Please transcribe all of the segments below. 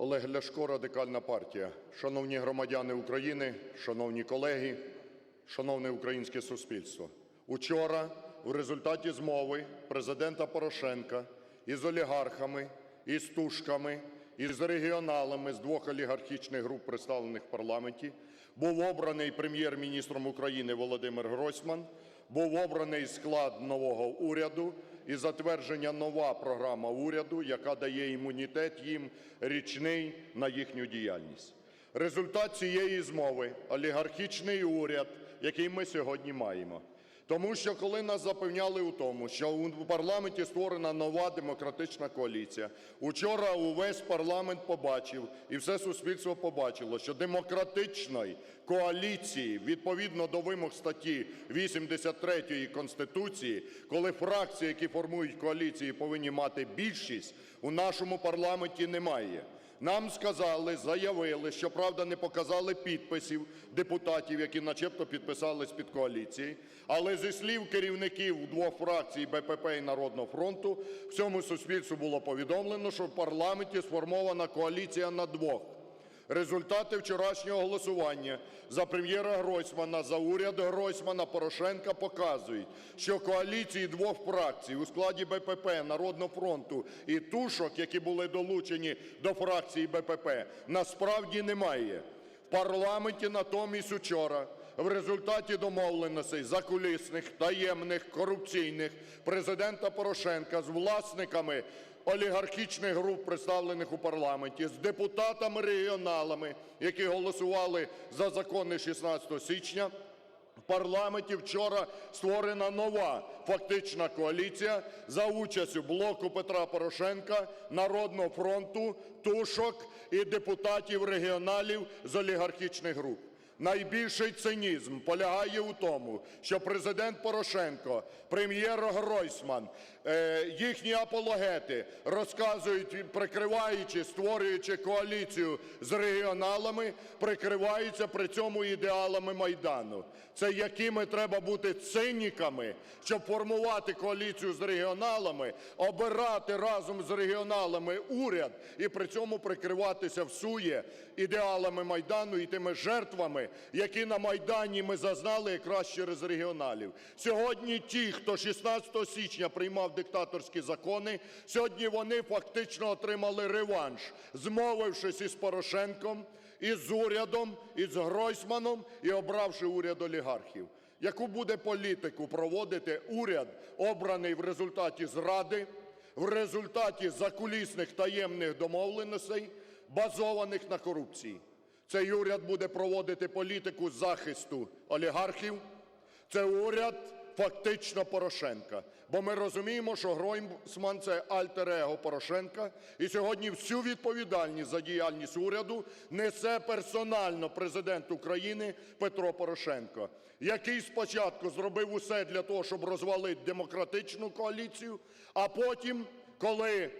Олег Ляшко, Радикальна партія. Шановні громадяни України, шановні колеги, шановне українське суспільство! Учора в результаті змови Президента Порошенка із олігархами, із "тушками", із регіоналами з двох олігархічних груп, представлених в парламенті, був обраний Прем'єр-міністром України Володимир Гройсман, був обраний склад нового уряду і затверджена нова програма уряду, яка дає імунітет їм річний на їхню діяльність. Результат цієї змови – олігархічний уряд, який ми сьогодні маємо. Тому що, коли нас запевняли у тому, що у парламенті створена нова демократична коаліція, учора увесь парламент побачив і все суспільство побачило, що демократичної коаліції відповідно до вимог статті 83 Конституції, коли фракції, які формують коаліції, повинні мати більшість, у нашому парламенті немає. Нам сказали, заявили, що правда не показали підписів депутатів, які начебто підписались під коаліції. але зі слів керівників двох фракцій БПП і "Народного фронту" всьому суспільству було повідомлено, що в парламенті сформована коаліція на двох. Результати вчорашнього голосування за Прем'єра Гройсмана, за уряд Гройсмана, Порошенка показують, що коаліції двох фракцій у складі БПП, "Народного фронту" і "тушок", які були долучені до фракції БПП, насправді немає. В парламенті натомість учора в результаті домовленостей закулісних, таємних, корупційних Президента Порошенка з власниками олігархічних груп, представлених у парламенті, з депутатами-регіоналами, які голосували за закони 16 січня, в парламенті вчора створена нова фактична коаліція за участю "Блоку Петра Порошенка", "Народного фронту", "тушок" і депутатів-регіоналів з олігархічних груп. Найбільший цинізм полягає у тому, що Президент Порошенко, Прем'єр Гройсман, е, їхні апологети розказують, прикриваючи, створюючи коаліцію з регіоналами, прикриваються при цьому ідеалами Майдану. Це якими треба бути циніками, щоб формувати коаліцію з регіоналами, обирати разом з регіоналами уряд і при цьому прикриватися всує ідеалами Майдану і тими жертвами, які на Майдані ми зазнали якраз через регіоналів. Сьогодні ті, хто 16 січня приймав диктаторські закони, сьогодні вони фактично отримали реванш, змовившись із Порошенком, із урядом, із Гройсманом і обравши уряд олігархів. Яку буде політику проводити уряд, обраний в результаті зради, в результаті закулісних таємних домовленостей, базованих на корупції? Цей уряд буде проводити політику захисту олігархів, це уряд фактично Порошенка. Бо ми розуміємо, що Гройсман – це альтер-его Порошенка, і сьогодні всю відповідальність за діяльність уряду несе персонально Президент України Петро Порошенко, який спочатку зробив усе для того, щоб розвалити демократичну коаліцію, а потім, коли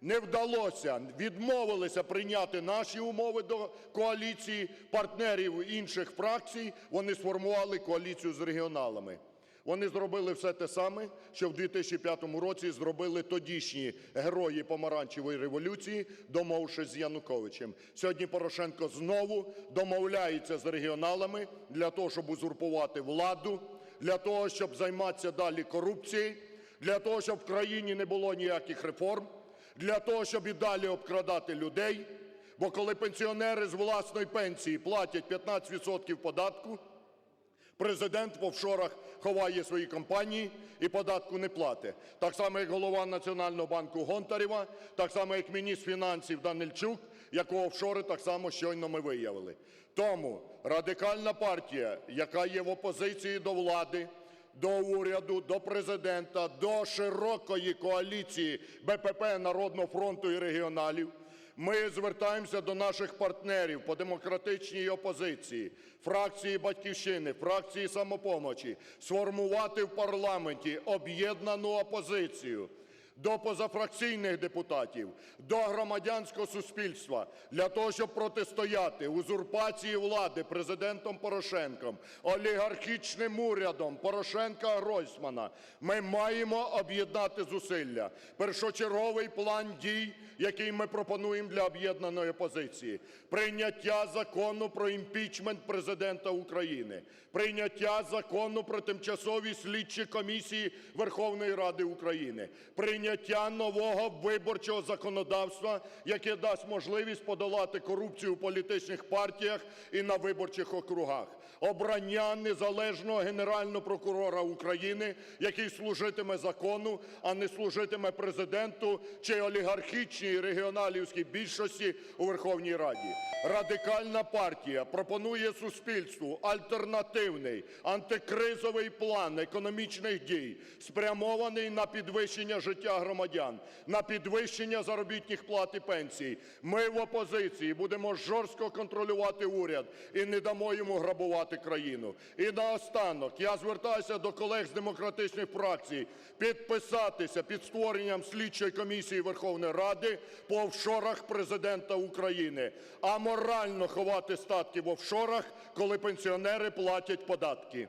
не вдалося, відмовилися прийняти наші умови до коаліції партнерів інших фракцій, вони сформували коаліцію з регіоналами. Вони зробили все те саме, що в 2005 році зробили тодішні герої Помаранчевої революції, домовившись з Януковичем. Сьогодні Порошенко знову домовляється з регіоналами для того, щоб узурпувати владу, для того, щоб займатися далі корупцією, для того, щоб в країні не було ніяких реформ, для того, щоб і далі обкрадати людей. Бо коли пенсіонери з власної пенсії платять 15 відсотків податку, Президент в офшорах ховає свої компанії і податку не платить. Так само, як голова Національного банку Гонтарева, так само, як міністр фінансів Данильчук, якого офшори так само щойно ми виявили. Тому Радикальна партія, яка є в опозиції до влади, до уряду, до Президента, до широкої коаліції БПП, "Народного фронту" і регіоналів, ми звертаємося до наших партнерів по демократичній опозиції, фракції "Батьківщини", фракції "Самопомочі" сформувати в парламенті об'єднану опозицію до позафракційних депутатів, до громадянського суспільства для того, щоб протистояти узурпації влади Президентом Порошенком, олігархічним урядом Порошенка-Гройсмана, ми маємо об'єднати зусилля. Першочерговий план дій, який ми пропонуємо для об'єднаної опозиції: прийняття закону про імпічмент Президента України, прийняття закону про тимчасові слідчі комісії Верховної Ради України, прийняття нового виборчого законодавства, яке дасть можливість подолати корупцію у політичних партіях і на виборчих округах, обрання незалежного Генерального прокурора України, який служитиме закону, а не служитиме Президенту чи олігархічній регіоналівській більшості у Верховній Раді. Радикальна партія пропонує суспільству альтернативний антикризовий план економічних дій, спрямований на підвищення життя громадян, на підвищення заробітних плат і пенсій. Ми в опозиції будемо жорстко контролювати уряд і не дамо йому грабувати країну. І наостанок я звертаюся до колег з демократичних фракцій підписатися під створенням слідчої комісії Верховної Ради по офшорах Президента України. Аморально ховати статки в офшорах, коли пенсіонери платять податки.